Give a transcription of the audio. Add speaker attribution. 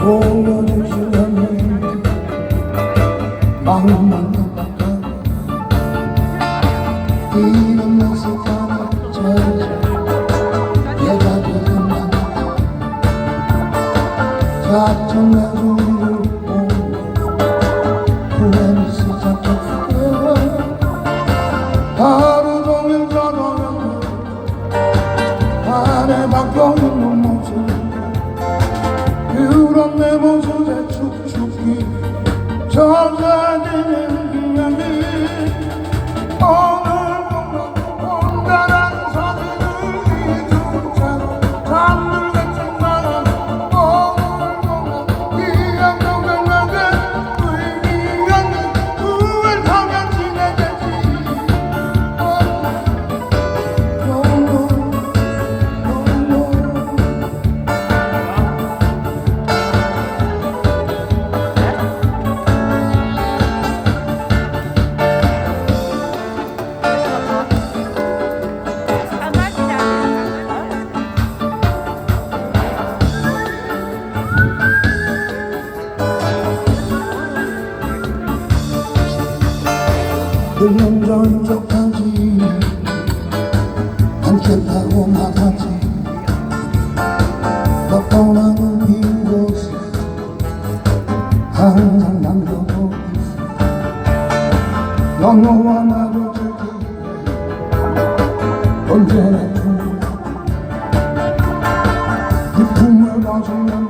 Speaker 1: 보여주려면 마음만 똑같아 이런 모습 하나 찾아 여자도 된다 자청해주고 후회는 시작했어 아 Adını 불명전 쪽하지. 않겠다고 나가지. 너 떠나는 이곳에 항상 남겨보고 있어. 너와 나를 지키 언제나 품을 이 품을 가지면